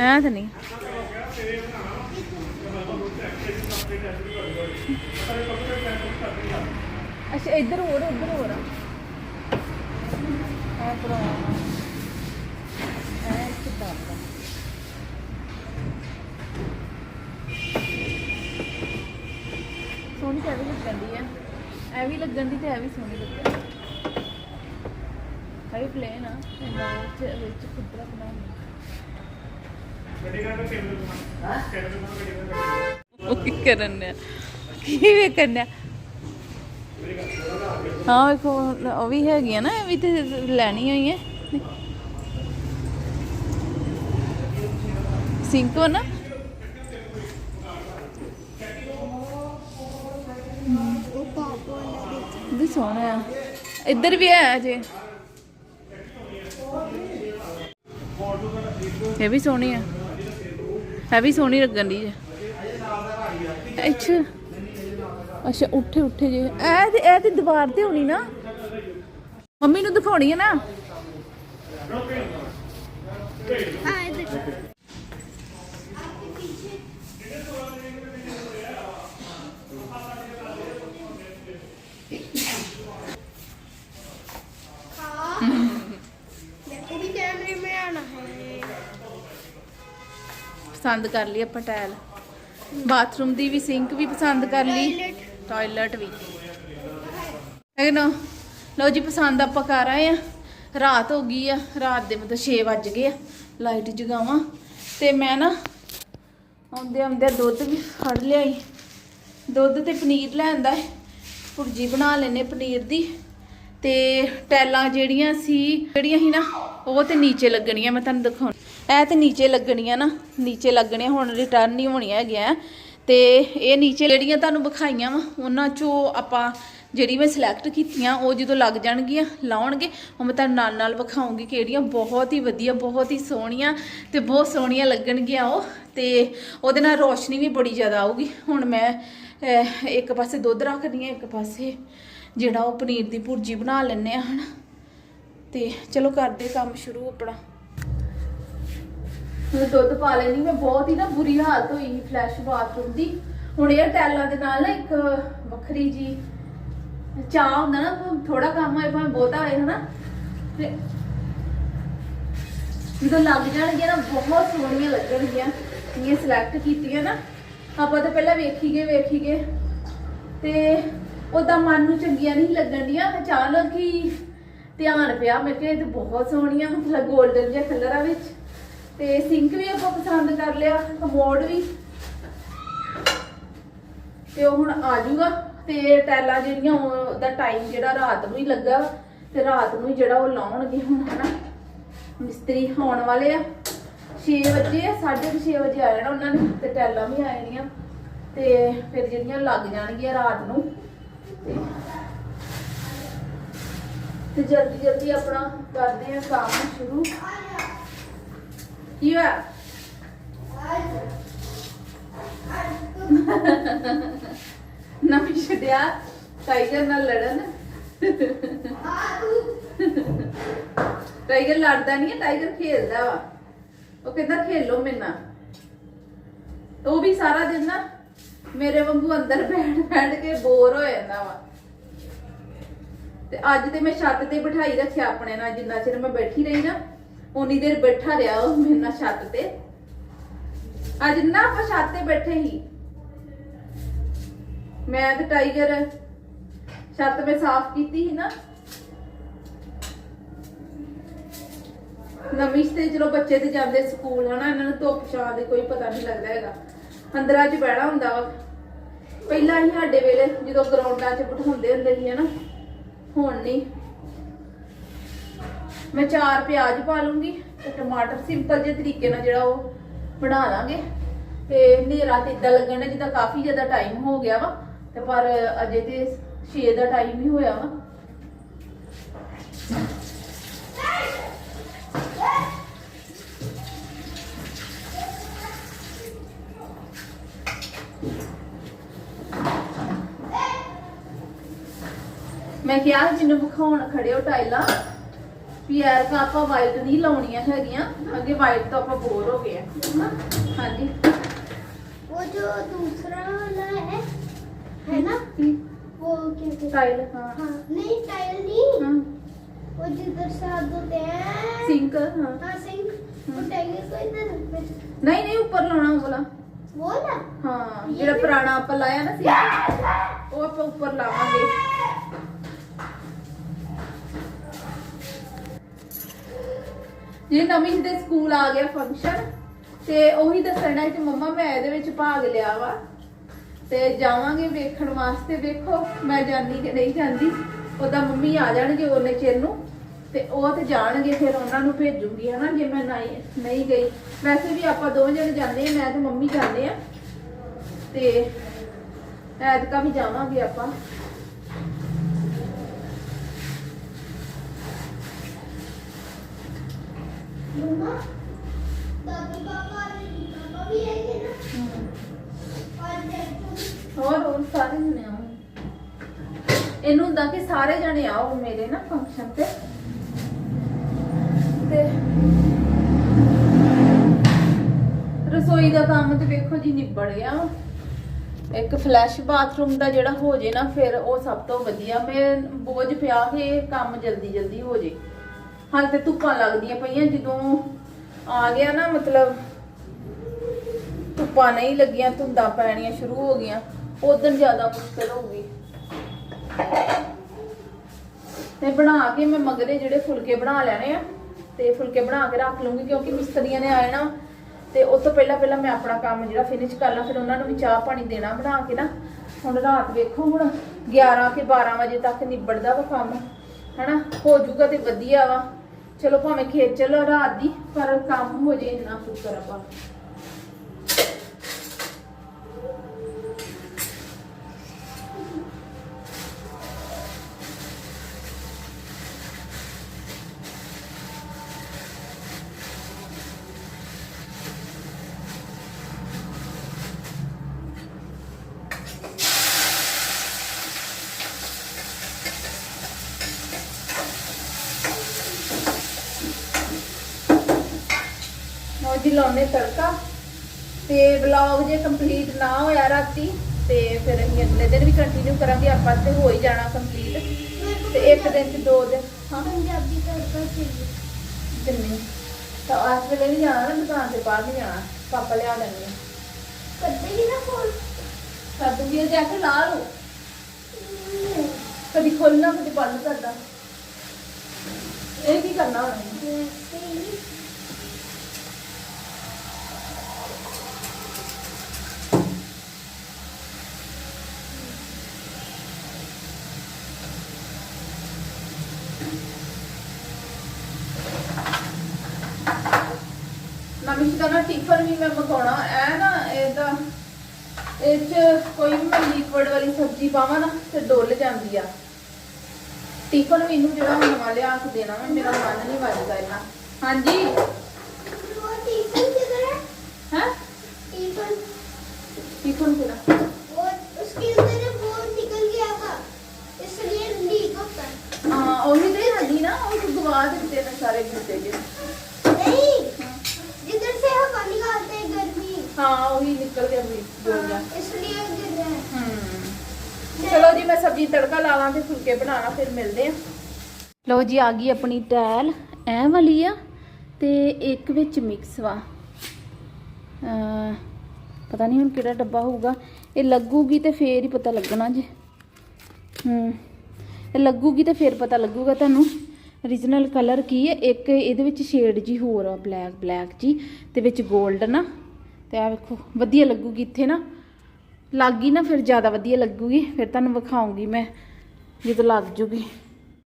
ਹੈ ਤਾਂ ਨਹੀਂ। ਅੱਛਾ, ਇੱਧਰ ਹੋਰ, ਉੱਧਰ ਹੋਰ। ਆ ਆ। ਪੁਰਾਣਾ ਐ ਕਿਦਾਂ ਦਾ ਸੋਹਣੀ ਤਾਂ ਇਹ ਵੀ ਲੱਗਣ ਦੀ ਆ। ਐ ਵੀ ਲੱਗਣ ਦੀ ਤੇ ਐ ਵੀ ਸੋਹਣੀ ਲੱਗਦੀ ਹੈ ਪਲੇਨ ਆ। ਇਹਨਾਂ ਵਿੱਚ ਵਿੱਚ ਕੁਦਰਾ ਬਣਾਉਣੀ ਕੀ ਕਰਨ ਨੇ ਕੀ ਵੇਖਣ ਨੇ ਹਾਂ, ਵੇਖੋ, ਉਹ ਵੀ ਹੈਗੀਆਂ ਨਾ, ਇਹ ਵੀ ਤੇ ਲੈਣੀ ਹੋਈ ਹੈ ਸਿੰਕ ਨਾ? ਵੀ ਸੋਹਣਾ ਆ। ਇੱਧਰ ਵੀ ਹੈ ਅਜੇ। ਇਹ ਵੀ ਸੋਹਣੀ ਆ। ਹੈ ਵੀ ਸੋਹਣੀ ਲੱਗਣ ਦੀ ਹੈ ਅੱਛਾ। ਅੱਛਾ, ਉੱਠੇ ਉੱਠੇ ਜੇ। ਇਹ ਤੇ ਇਹ ਤੇ ਦੀਵਾਰ ਤੇ ਹੋਣੀ ਨਾ। ਮੰਮੀ ਨੂੰ ਦਿਖਾਉਣੀ ਹੈ ਨਾ। मेरे ਪਸੰਦ ਕਰ ਲਈ ਆਪਾਂ ਟਾਇਲ। ਬਾਥਰੂਮ ਦੀ ਵੀ ਸਿੰਕ ਵੀ ਪਸੰਦ ਕਰ ਲਈ। Toilet। ਟਾਇਲਟ ਵੀ। ਹੈਗਾ ਲਓ ਜੀ ਪਸੰਦ ਆਪਾਂ ਕਰ ਆਏ ਆ। ਰਾਤ ਹੋ ਗਈ ਆ, ਰਾਤ ਦੇ ਮਤਲਬ 6 ਵੱਜ ਗਏ ਆ, ਲਾਈਟ ਜਗਾਵਾਂ। ਤੇ ਮੈਂ ਨਾ ਆਉਂਦੇ ਆਉਂਦੇ ਦੁੱਧ ਵੀ ਫੜ ਲਿਆਈ। ਦੁੱਧ ਤੇ ਪਨੀਰ ਲੈਂਦਾ ਹੈ ਭੁਰਜੀ ਬਣਾ ਲੈਨੇ ਪਨੀਰ ਦੀ। ਤੇ ਟੈਲਾਂ ਜਿਹੜੀਆਂ ਸੀ ਜਿਹੜੀਆਂ ਸੀ ਨਾ, ਉਹ ਤੇ ਨੀਚੇ ਲੱਗਣੀਆਂ, ਮੈਂ ਤੁਹਾਨੂੰ ਦਿਖਾਉਂ ਇਹ ਤੇ ਨੀਚੇ ਲੱਗਣੀਆਂ ਨਾ ਨੀਚੇ ਲੱਗਣੀਆਂ ਹੁਣ ਰਿਟਰਨ ਨਹੀਂ ਹੋਣੀਆਂ ਹੈਗੀਆਂ। ਤੇ ਇਹ ਨੀਚੇ ਜਿਹੜੀਆਂ ਤੁਹਾਨੂੰ ਵਿਖਾਈਆਂ ਵਾ ਉਹਨਾਂ ਚੋਂ ਆਪਾਂ ਜਿਹੜੀ ਮੈਂ ਸਿਲੈਕਟ ਕੀਤੀਆਂ ਉਹ ਜਦੋਂ ਲੱਗ ਜਾਣਗੀਆਂ ਲਾਉਣਗੇ। ਉਹ ਮੈਂ ਤੁਹਾਨੂੰ ਨਾਲ ਨਾਲ ਵਿਖਾਉਂਗੀ ਕਿਹੜੀਆਂ। ਬਹੁਤ ਹੀ ਵਧੀਆ ਬਹੁਤ ਹੀ ਸੋਹਣੀਆਂ ਤੇ ਬਹੁਤ ਸੋਹਣੀਆਂ ਲੱਗਣਗੀਆਂ ਉਹ। ਤੇ ਉਹਦੇ ਨਾਲ ਰੋਸ਼ਨੀ ਵੀ ਬੜੀ ਜ਼ਿਆਦਾ ਆਊਗੀ। ਹੁਣ ਮੈਂ ਅਹ, ਇੱਕ ਪਾਸੇ ਦੁੱਧ ਰੱਖਦੀ ਹਾਂ ਇੱਕ ਪਾਸੇ ਜਿਹੜਾ ਉਹ ਪਨੀਰ ਦੀ ਭੁਰਜੀ ਬਣਾ ਲੈਣੇ ਆ ਹਨਾ ਤੇ ਚਲੋ ਕਰਦੇ ਕੰਮ ਸ਼ੁਰੂ ਆਪਣਾ। ਮੈਂ ਦੁੱਧ ਪਾ ਲੈਣੀ ਮੈਂ ਬਹੁਤ ਹੀ ਨਾ ਬੁਰੀ ਹਾਲਤ ਹੋਈ ਸੀ ਫਲੈਸ਼ ਬਾਥਰੂਮ ਦੀ। ਹੁਣ ਇਹ ਟੈਲਾਂ ਦੇ ਨਾਲ ਨਾ ਇੱਕ ਵੱਖਰੀ ਜੀ ਚਾਹ ਹੁੰਦਾ ਨਾ ਥੋੜਾ ਕੰਮ ਹੋਏ, ਭਾਵੇਂ ਬਹੁਤਾ ਹੋਏ, ਹਨਾ? ਤੇ ਜਦੋਂ ਲੱਗ ਜਾਣਗੀਆਂ ਨਾ, ਬਹੁਤ ਸੋਹਣੀਆਂ ਲੱਗਣਗੀਆਂ। ਇਹ ਸਿਲੈਕਟ ਕੀਤੀਆਂ ਨਾ, ਆਪਾਂ ਤਾਂ ਪਹਿਲਾਂ ਵੇਖੀ ਗਏ ਵੇਖੀ ਗਏ ਤੇ ਉਹਦਾ ਮਨ ਨੂੰ ਚੰਗੀਆਂ ਨਹੀਂ ਲੱਗਣਗੀਆਂ ਅਚਾਨਕ ਹੀ ਧਿਆਨ ਪਿਆ। ਮੈਂ ਕਿਹਾ ਇਹ ਤਾਂ ਬਹੁਤ ਸੋਹਣੀਆਂ, ਮਤਲਬ 골ਡਨ ਜਿਹਾ ਕਲਰ ਆ ਵਿੱਚ। ਤੇ ਸਿੰਕ ਵੀ ਆਪਾਂ ਪਸੰਦ ਕਰ ਲਿਆ ਕਮੋਡ ਵੀ। ਤੇ ਉਹ ਹੁਣ ਆ ਜਾਊਗਾ ਤੇ ਟੈਲਾਂ ਜਿਹੜੀਆਂ ਉਹਦਾ ਟਾਈਮ ਜਿਹੜਾ ਰਾਤ ਨੂੰ ਹੀ ਲੱਗਾ ਤੇ ਰਾਤ ਨੂੰ ਹੀ ਜਿਹੜਾ ਉਹ ਲਾਉਣਗੇ ਹੁਣ, ਹਨਾ। ਮਿਸਤਰੀ ਆਉਣ ਵਾਲੇ ਆ। 6 ਵਜੇ 6:30 ਵਜੇ ਆ ਜਾਣਾ ਉਹਨਾਂ ਨੇ, ਤੇ ਟੈਲਾਂ ਵੀ ਆ ਜਾਣੀਆਂ। ਤੇ ਫਿਰ ਜਿਹੜੀਆਂ ਲੱਗ ਜਾਣਗੀਆਂ ਰਾਤ ਨੂੰ। ਤੇ ਤੇ ਜਲਦੀ ਜਲਦੀ ਆਪਣਾ ਕਰਦੇ ਆ ਕੰਮ ਸ਼ੁਰੂ। ਕੀ ਹੋਇਆ ਨਵੀਂ ਛੱਡਿਆ ਟਾਈਗਰ ਨਾਲ ਲੜਨ। ਟਾਈਗਰ ਲੜਦਾ ਨਹੀਂ ਹੈ ਟਾਈਗਰ ਖੇਲਦਾ ਵਾ। ਉਹ ਕਹਿੰਦਾ, ਖੇਲੋ ਮੇਰੇ ਨਾਲ। ਉਹ ਵੀ ਸਾਰਾ ਦਿਨ ਨਾ ਮੇਰੇ ਵਾਂਗੂ ਅੰਦਰ ਬੈਠ ਬੈਠ ਕੇ ਬੋਰ ਹੋ ਜਾਂਦਾ ਵਾ। ਤੇ ਅੱਜ ਤੇ ਮੈਂ ਛੱਤ ਤੇ ਬਿਠਾਈ ਰੱਖਿਆ ਆਪਣੇ ਨਾਲ, ਜਿੰਨਾ ਚਿਰ ਮੈਂ ਬੈਠੀ ਰਹੀ ਨਾ ਉਨੀ ਦੇਰ ਬੈਠਾ ਰਿਹਾ ਉਹ ਮੇਰੇ ਨਾਲ ਛੱਤ ਤੇ। ਅੱਜ ਨਾ ਆਪਾਂ ਛੱਤ ਤੇ ਬੈਠੇ ਹੀ। ਮੈਂ ਤੇ ਟਾਈਗਰ ਛੱਤ ਮੈਂ ਸਾਫ਼ ਕੀਤੀ ਸੀ ਨਾ। ਨਵੀਂ ਤੇ ਚਲੋ ਬੱਚੇ ਤੇ ਜਾਂਦੇ ਸਕੂਲ, ਹਨਾ, ਇਹਨਾਂ ਨੂੰ ਧੁੱਪ ਛਾਂ ਦੀ ਕੋਈ ਪਤਾ ਨਹੀਂ ਲੱਗਦਾ ਹੈਗਾ। ਅੰਦਰਾਂ 'ਚ ਬਹਿਣਾ ਹੁੰਦਾ ਵਾ। ਪਹਿਲਾਂ ਹੀ ਸਾਡੇ ਵੇਲੇ ਜਦੋਂ ਗਰਾਊਂਡਾਂ 'ਚ ਬਿਠਾਉਂਦੇ ਹੁੰਦੇ ਸੀ, ਹਨਾ, ਹੁਣ ਨਹੀਂ। ਮੈਂ ਚਾਰ ਪਿਆਜ਼ ਪਾ ਲੂੰਗੀ ਤੇ ਟਮਾਟਰ ਸਿੰਪਲ ਜਿਹੇ ਤਰੀਕੇ ਨਾਲ ਜਿਹੜਾ ਉਹ ਬਣਾ ਲਾਂਗੇ। ਤੇ ਹਨੇਰਾ ਤੇ ਇਦਾਂ ਲੱਗਣਾ ਜਿੱਦਾਂ ਕਾਫੀ ਜ਼ਿਆਦਾ ਟਾਈਮ ਹੋ ਗਿਆ ਵਾ, ਤੇ ਪਰ ਅਜੇ ਤੇ 6 ਦਾ ਟਾਈਮ ਹੀ ਹੋਇਆ ਵਾ। ਮੈਂ ਕਿਹਾ ਜਿਹਨੂੰ ਵਿਖਾਉਣ ਖੜੇ ਹੋ ਟਾਈਲਾਂ ਵੀ ਐਰਕਾ ਆਪਾਂ ਵਾਈਟ ਨਹੀਂ ਲਾਉਣੀਆਂ ਹੈਗੀਆਂ ਅੱਗੇ ਵਾਈਟ ਤੋਂ ਆਪਾਂ ਬੋਰ ਹੋ ਗਏ ਆ मम्मा ਹਾਂਜੀ वो जो दूसरा वाला है है ना वो क्या कहते हैं ਟਾਈਲ ਹਾਂ हाँ नहीं टाइल नहीं ਹਾਂ वो जिधर से हाथ धोते हैं ਸਿੰਕ ਹਾਂ हाँ सिंक वो टाइल को इधर रखते हैं। ਨਹੀਂ ਨਹੀਂ ਉੱਪਰ ਲਾਉਣਾ ਉਹ ਵਾਲਾ वो ना ਹਾਂ ਜਿਹੜਾ ਪੁਰਾਣਾ ਆਪਾਂ ਲਾਇਆ ਨਾ ਸਿੰਕ ਉਹ ਆਪਾਂ ਉੱਪਰ ਲਾਵਾਂਗੇ ਜੇ ਨਵੀਂ ਦੇ ਸਕੂਲ ਆ ਗਿਆ ਫੰਕਸ਼ਨ ਤੇ ਉਹੀ ਦੱਸਣਾ ਕਿ ਮੰਮਾ ਮੈਂ ਇਹਦੇ ਵਿੱਚ ਭਾਗ ਲਿਆ ਵਾ। ਤੇ ਜਾਵਾਂਗੇ ਵੇਖਣ ਵਾਸਤੇ, ਵੇਖੋ ਮੈਂ ਜਾਣੀ ਕਿ ਨਹੀਂ ਜਾਂਦੀ। ਉਹਦਾ ਮੰਮੀ ਆ ਜਾਣਗੇ ਉਹਨੇ ਚਿਰ ਨੂੰ, ਤੇ ਉਹ ਤੇ ਜਾਣਗੇ, ਫਿਰ ਉਹਨਾਂ ਨੂੰ ਭੇਜੂਗੀ, ਹਨਾ, ਜੇ ਮੈਂ ਨਹੀਂ ਨਹੀਂ ਗਈ। ਵੈਸੇ ਵੀ ਆਪਾਂ ਦੋਵੇਂ ਜਣੇ ਜਾਂਦੇ ਆ ਮੈਂ ਤੇ ਮੰਮੀ ਜਾਂਦੇ ਆ ਤੇ ਐਤਕਾ ਵੀ ਜਾਵਾਂਗੇ ਆਪਾਂ। ਹੋਰ ਹੋਰ ਸਾਰੇ ਜਣੇ ਆਓ। ਇਹਨੂੰ ਹੁੰਦਾ ਕਿ ਸਾਰੇ ਜਣੇ ਆਓ ਮੇਰੇ ਨਾ ਫੰਕਸ਼ਨ ਤੇ। ਤੇ ਰਸੋਈ ਦਾ ਕੰਮ ਤੇ ਵੇਖੋ ਜੀ ਨਿਬੜ ਗਿਆ। ਇੱਕ ਫਲੈਸ਼ ਬਾਥਰੂਮ ਦਾ ਜਿਹੜਾ ਹੋ ਜੇ ਨਾ, ਫਿਰ ਉਹ ਸਭ ਤੋਂ ਵਧੀਆ। ਮੈਂ ਬੋਝ ਪਿਆ ਕਿ ਇਹ ਕੰਮ ਜਲਦੀ ਜਲਦੀ ਹੋ ਜੇ। ਹਾਲੇ ਤੇ ਧੁੱਪਾਂ ਲੱਗਦੀਆਂ ਪਈਆਂ, ਜਦੋਂ ਆ ਗਿਆ ਨਾ ਮਤਲਬ ਧੁੱਪਾਂ ਨਹੀਂ ਲੱਗੀਆਂ, ਧੁੰਦਾਂ ਪੈਣੀਆਂ ਸ਼ੁਰੂ ਹੋ ਗਈਆਂ, ਉਦੋਂ ਜ਼ਿਆਦਾ ਮੁਸ਼ਕਲ ਹੋਊਗੀ ਤੇ ਬਣਾ ਕੇ ਮੈਂ ਮਗਰੇ ਜਿਹੜੇ ਫੁਲਕੇ ਬਣਾ ਲੈਣੇ ਆ, ਤੇ ਫੁਲਕੇ ਬਣਾ ਕੇ ਰੱਖ ਲੂੰਗੀ, ਕਿਉਂਕਿ ਮਿਸਤਰੀਆਂ ਨੇ ਆਏ ਨਾ, ਤੇ ਉਸ ਤੋਂ ਪਹਿਲਾਂ ਪਹਿਲਾਂ ਮੈਂ ਆਪਣਾ ਕੰਮ ਜਿਹੜਾ ਫਿਨਿਸ਼ ਕਰ ਲਾਂ, ਫਿਰ ਉਹਨਾਂ ਨੂੰ ਵੀ ਚਾਹ ਪਾਣੀ ਦੇਣਾ ਬਣਾ ਕੇ ਨਾ। ਹੁਣ ਰਾਤ ਵੇਖੋ, ਹੁਣ 11 ਕੇ 12 ਵਜੇ ਤੱਕ ਨਿਬੜਦਾ ਵਾ ਕੰਮ, ਹਨਾ? ਹੋ ਜਾਊਗਾ ਤੇ ਵਧੀਆ ਵਾ। ਚਲੋ ਭਾਵੇਂ ਖੇਤ ਰਾਤ ਦੀ ਪਰ ਕੰਮ ਹੋ ਜੇ ਇੰਨਾ ਸ਼ੁਕਰ ਆਪਾਂ ਅਸੀਂ ਲਾਉਨੇ ਤੜਕਾ। ਤੇ ਵਲੌਗ ਜੇ ਕੰਪਲੀਟ ਨਾ ਹੋਇਆ ਰਾਤੀ ਤੇ ਫਿਰ ਅਸੀਂ ਅਗਲੇ ਦਿਨ ਵੀ ਕੰਟੀਨਿਊ ਕਰਾਂਗੇ ਆਪਾਂ ਤੇ ਹੋ ਹੀ ਜਾਣਾ ਕੰਪਲੀਟ ਤੇ ਇੱਕ ਦਿਨ ਚ ਦੋ ਦਿਨ। ਹਾਂ ਪੰਜਾਬੀ ਤੜਕਾ ਚਾਹੀਏ ਦਿੰਨੇ ਤਾਂ ਆਸ ਵੇਲੇ ਨਹੀਂ ਜਾਣਾ ਨਾ ਦੁਕਾਨ ਤੇ ਬਾਹਰ ਨਹੀਂ ਜਾਣਾ। ਪਾਪਾ ਲਿਆ ਲੈਣੇ ਕਦੇ ਹੀ ਨਾ ਖੋਲ ਕਦੇ ਵੀ ਜਾ ਕੇ ਲਾ ਲਓ ਕਦੀ ਖੋਲਣਾ ਕਦੀ ਬੰਦ ਕਰਦਾ। ਇਹ ਕੀ ਕਰਨਾ ਹੁਣ? ਨਿਸ਼ ਦਾ ਨਾ ਟਿਫਨ ਵੀ ਮੈਂ ਪਕਾਉਣਾ ਐ ਨਾ ਇਹਦਾ ਇਹ ਚ ਕੋਈ ਵੀ ਲਿਕਵਿਡ ਵਾਲੀ ਸਬਜ਼ੀ ਪਾਵਾਂ ਨਾ ਤੇ ਡੋਲ ਜਾਂਦੀ ਆ। ਟਿਫਨ ਵੀ ਇਹਨੂੰ ਜਿਹੜਾ ਹੁਣ ਵਾਲੇ ਆਖ ਦੇਣਾ ਮੈਂ ਮੇਰਾ ਮਨ ਨਹੀਂ ਵੱਜਦਾ ਇਹਨਾਂ ਹਾਂਜੀ? ਉਹ ਟਿਫਨ ਕਿਹੜਾ? ਟਿਫਨ ਕਿਹੜਾ? ਸਬਜ਼ੀ ਤੜਕਾ ਲਾ ਲਾਂ ਤੇ ਫੁਲਕੇ ਬਣਾਣਾ ਫਿਰ ਮਿਲਦੇ ਆ। ਲਓ ਜੀ, ਆ ਗਈ ਆਪਣੀ ਟੈਲ ਐ ਵਾਲੀ ਆ ਤੇ ਇੱਕ ਵਿੱਚ ਮਿਕਸ ਵਾ। ਪਤਾ ਨਹੀਂ ਹੁਣ ਕਿਹੜਾ ਡੱਬਾ ਹੋਊਗਾ। ਇਹ ਲੱਗੂਗੀ ਤੇ ਫੇਰ ਹੀ ਪਤਾ ਲੱਗਣਾ ਜੀ। ਹੂੰ, ਇਹ ਲੱਗੂਗੀ ਤੇ ਫੇਰ ਪਤਾ ਲੱਗੂਗਾ ਤੁਹਾਨੂੰ। Origignal ਕਲਰ ਕੀ ਹੈ? ਇੱਕ ਇਹਦੇ ਵਿੱਚ ਸ਼ੇਡ ਜੀ ਹੋਰ ਆ ਬਲੈਕ ਬਲੈਕ ਜੀ ਤੇ ਵਿੱਚ 골ਡ ਨਾ। ਤੇ ਆ ਵੇਖੋ, ਵਧੀਆ ਲੱਗੂਗੀ ਇੱਥੇ ਨਾ। ਲੱਗ ਗਈ ਨਾ ਫਿਰ ਜ਼ਿਆਦਾ ਵਧੀਆ ਲੱਗੂਗੀ। ਫਿਰ ਤੁਹਾਨੂੰ ਵਿਖਾਉਂਗੀ ਮੈਂ ਜਦੋਂ ਲੱਗ ਜੂਗੀ।